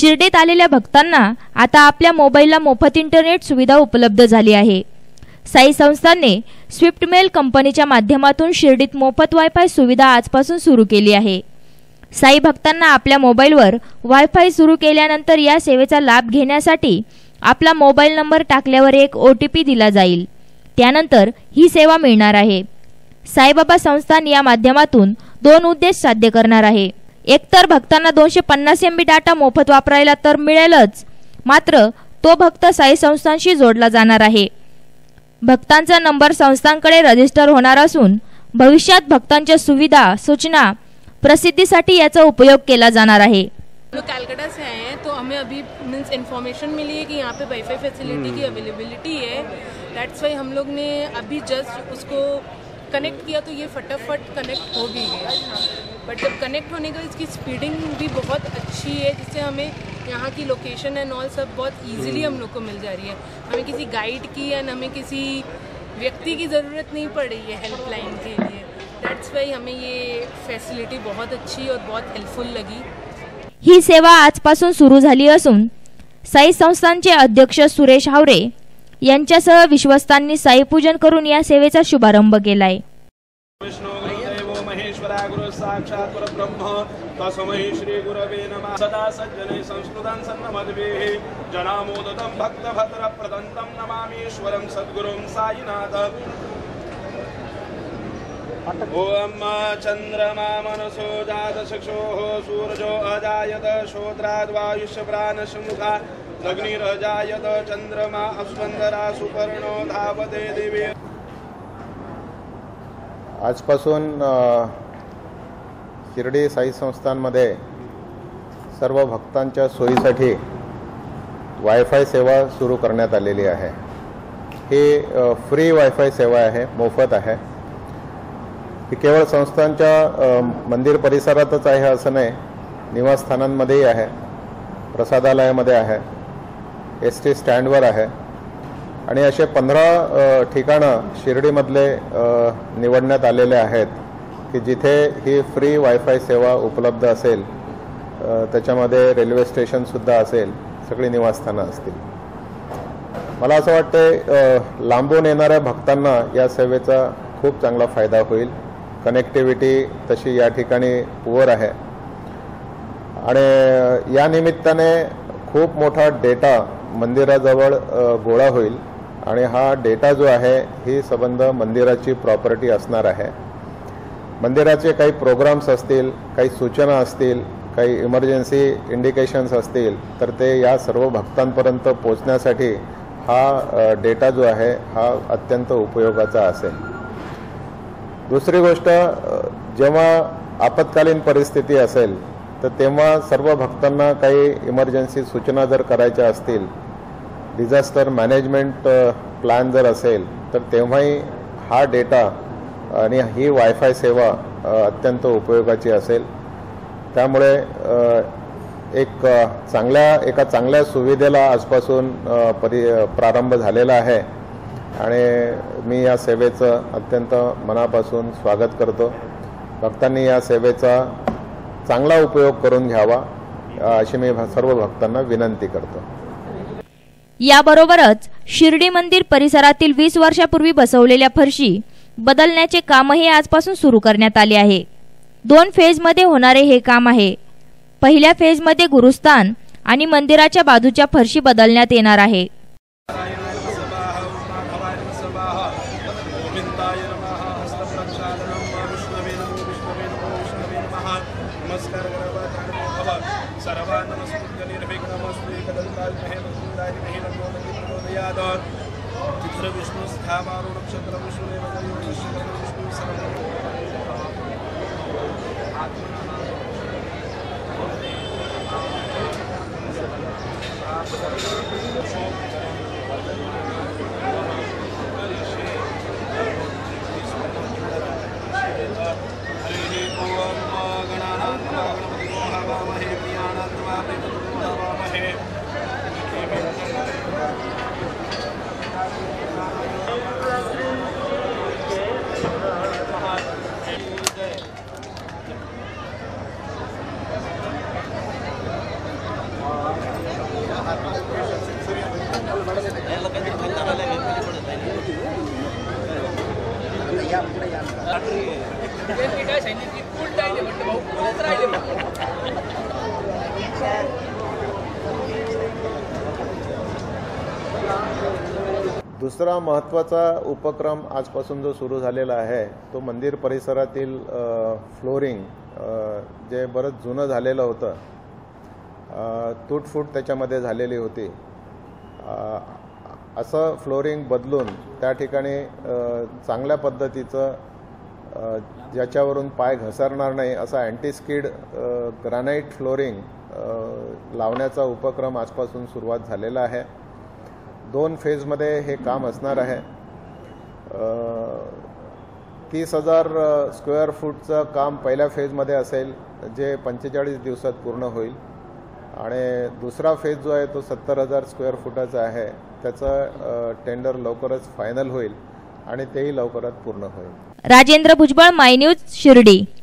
शिर्डीत आलेल्या भक्तांना आता आपल्या मोबाईलला मोफत इंटरनेट सुविधा उपलब्ध झाली आहे. साई संस्थांनी स्विफ्टमेल कंपनीच्या माध्यमातून शिर्डीत मोफत वायफाय सुविधा आजपासून सुरू केली आहे. साई भक्तांना आपल्या मोबाईलवर वायफाय सुरू केल्यानंतर या सेवेचा लाभ घेण्यासाठी आपला मोबाईल नंबर टाकल्यावर एक ओ टी पी दिला जाईल. त्यानंतर ही सेवा मिळणार आहे. साईबाबा संस्थान या माध्यमातून दोन उद्देश साध्य करणार आहे. एकतर भक्तांना दोनशे पन्नास एम बी डाटा मोफत वापरायला तर मिळेलच. मात्र तो भक्त साई संस्थांशी जोडला जाणार आहे. भक्तांचा नंबर संस्थांकडे रजिस्टर होणार असून भविष्यात भक्तांच्या सुविधा सूचना प्रसिद्धीसाठी याचा उपयोग केला जाणार आहे. हम लोग कैलकाटा से आए हैं तो हमें अभी मीन्स इन्फॉर्मेशन मिली है कि यहाँ पे वाईफाई फैसिलिटी की अवेलेबिलिटी है। दैट्स वाई हम लोग ने अभी जस्ट उसको कनेक्ट किया तो ये फटाफट कनेक्ट हो भी गया। बट जब कनेक्ट होने का इसकी स्पीडिंग भी बहुत अच्छी है जिससे हमें यहाँ की लोकेशन एंड ऑल सब बहुत इजीली हम लोग को मिल जा रही है। हमें किसी गाइड की एंड हमें किसी व्यक्ति की ज़रूरत नहीं पड़ रही है हेल्पलाइन के लिए। दैट्स वाई हमें ये फैसिलिटी बहुत अच्छी और बहुत हेल्पफुल लगी। ही सेवा आजपासून सुरू झाली असून साई संस्थानचे अध्यक्ष सुरेश हावरे यांच्यासह विश्वस्तांनी साईपूजन करून या सेवेचा शुभारंभ केलाय. साक्षात् परब्रह्म तस्मै श्री गुरवे नमः। सदा सज्जने संस्कृतं सन्नमद्भिः। जनामोदतं भक्तभद्रप्रदन्तं नमामीश्वरं सद्गुरुं साईनाथ। ॐ चन्द्रमा मनसो जातचक्षोः, सूरजो अजायत श्रोत्राद्वायुष्यप्राणसमुखा अग्निरजायत चन्द्रमा अस्वन्दरा सुपर्णो धावते दिवे। आजपासून शिर्डी साई संस्थांमध्ये सर्व भक्तांच्या सोयीसाठी वायफाय सेवा सुरू करण्यात आलेली आहे. ही फ्री वायफाय सेवा आहे मोफत आहे. ही केवळ संस्थांच्या मंदिर परिसरातच आहे असं नाही निवासस्थानांमध्येही आहे प्रसादालयामध्ये आहे एस टी स्टँडवर आहे. आणि असे पंधरा ठिकाणं शिर्डीमधले निवडण्यात आलेले आहेत. की जिथे ही फ्री वायफाय सेवा उपलब्ध असेल त्याच्यामध्ये रेल्वे स्टेशनसुद्धा असेल सगळी निवासस्थानं असतील. मला असं वाटते लांबून येणाऱ्या भक्तांना या सेवेचा खूप चांगला फायदा होईल. कनेक्टिव्हिटी तशी या ठिकाणी पुअर आहे. आणि या निमित्ताने खूप मोठा डेटा मंदिराजवळ गोळा होईल. आणि हा डेटा जो आहे ही संबंध मंदिराची प्रॉपर्टी असणार आहे. मंदिराचे काही प्रोग्राम्स असतील काही सूचना असतील काही इमर्जन्सी इंडिकेशन्स असतील तर ते या सर्व भक्तांपर्यंत पोचण्यासाठी हा डेटा जो आहे हा अत्यंत उपयोगाचा असेल. दुसरी गोष्ट जेव्हा आपत्कालीन परिस्थिती असेल तर तेव्हा सर्व भक्तांना काही इमर्जन्सी सूचना जर करायच्या असतील डिझास्टर मॅनेजमेंट प्लॅन जर असेल तर तेव्हाही हा डेटा आणि ही वायफाय सेवा अत्यंत उपयोगाची असेल. त्यामुळे एक चांगल्या एका चांगल्या सुविधेला आजपासून परि प्रारंभ झालेला आहे. आणि मी या सेवेचं अत्यंत मनापासून स्वागत करतो. भक्तांनी या सेवेचा चांगला उपयोग करून घ्यावा अशी मी सर्व भक्तांना विनंती करतो. याबरोबरच शिर्डी मंदिर परिसरातील वीस वर्षापूर्वी बसवलेल्या फरशी बदलण्याचे कामही आजपासून सुरू करण्यात आले आहे दोन फेजमध्ये होणारे हे काम आहे पहिल्या फेजमध्ये गुरुस्थान आणि मंदिराच्या बाजूच्या फरशी बदलण्यात येणार आहे नारायणाय चित्र विष्णु स्थामारो क्षेत्र विष्णू विष्णू विष्णु विष्णु दुसरा महत्त्वाचा उपक्रम आजपासून जो सुरू झालेला आहे तो मंदिर परिसरातील फ्लोरिंग जे बरंच जुनं झालेलं होतं तुटफूट त्याच्यामध्ये झालेली होती. असं फ्लोरिंग बदलून त्या ठिकाणी चांगल्या पद्धतीचं ज्याच्यावरून पाय घसरणार नाही असं अँटीस्किड ग्रॅनाईट फ्लोरिंग लावण्याचा उपक्रम आजपासून सुरुवात झालेला आहे. दोन फेजमध्ये हे काम असणार आहे. तीस हजार स्क्वेअर फूटचं काम पहिल्या फेजमध्ये असेल जे पंचेचाळीस दिवसात पूर्ण होईल. आणि दुसरा फेज जो आहे तो सत्तर हजार स्क्वेअर फुटाचा आहे. त्याचं टेंडर लवकरच फायनल होईल आणि तेही लवकरात पूर्ण होईल. Rajendra Bhujbal my news Shirdi.